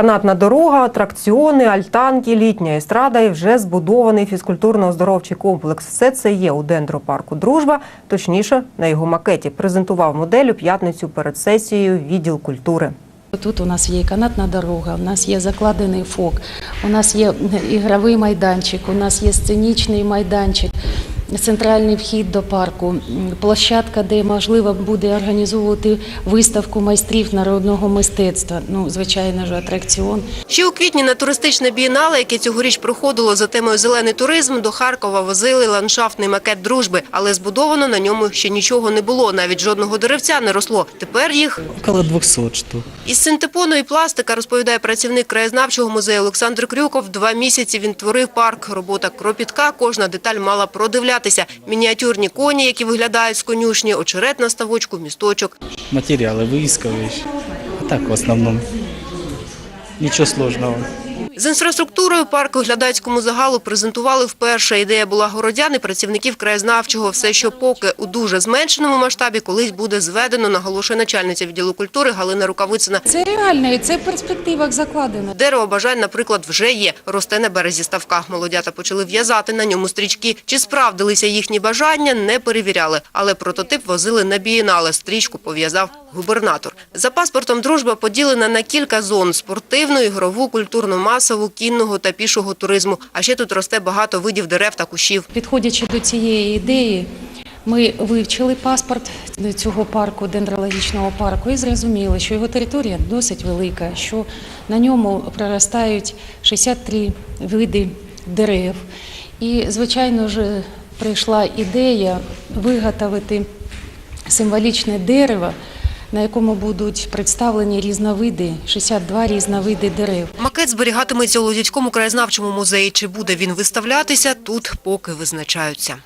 Канатна дорога, атракціони, альтанки, літня естрада і вже збудований фізкультурно-оздоровчий комплекс. Все це є у дендропарку Дружба. Точніше, на його макеті презентував модель у п'ятницю перед сесією відділ культури. Тут у нас є канатна дорога, у нас є закладений фок, у нас є ігровий майданчик, у нас є сценічний майданчик, центральний вхід до парку, площадка, де можливо буде організовувати виставку майстрів народного мистецтва. Ну, звичайно ж, атракціон. Ще у квітні на туристичне бієнале, яке цьогоріч проходило за темою зелений туризм, до Харкова возили ландшафтний макет дружби, але збудовано на ньому ще нічого не було, навіть жодного деревця не росло. Тепер їх Около 200 штук. із синтепону і пластика розповідає працівник краєзнавчого музею Олександр Крюков. Два місяці він творив парк. Робота кропітка. Кожна деталь мала продивлятися. Мініатюрні коні, які виглядають з конюшні, очерет на ставочку, місточок. Матеріали выискиваешь. А так в основному. Нічого сложного. З інфраструктурою парку глядацькому загалу презентували вперше. Ідея була городян і працівників краєзнавчого. Все, що поки у дуже зменшеному масштабі, колись буде зведено, наголошує начальниця відділу культури Галина Рукавицина. Це реально, і це в перспективах закладено. Дерево бажань, наприклад, вже є. Росте на березі ставка. Молодята почали в'язати на ньому стрічки. Чи справдилися їхні бажання, не перевіряли. Але прототип возили на бієнале. Стрічку пов'язав губернатор. За паспортом дружба поділена на кілька зон – спортивну, ігрову, культурну, масову, кінного та пішого туризму. А ще тут росте багато видів дерев та кущів. Підходячи до цієї ідеї, ми вивчили паспорт цього парку, дендрологічного парку, і зрозуміли, що його територія досить велика, що на ньому проростають 63 види дерев. І, звичайно ж, прийшла ідея виготовити символічне дерево, на якому будуть представлені різновиди, 62 різновиди дерев. Макет зберігатиметься у Лозівському краєзнавчому музеї. Чи буде він виставлятися, тут поки визначаються.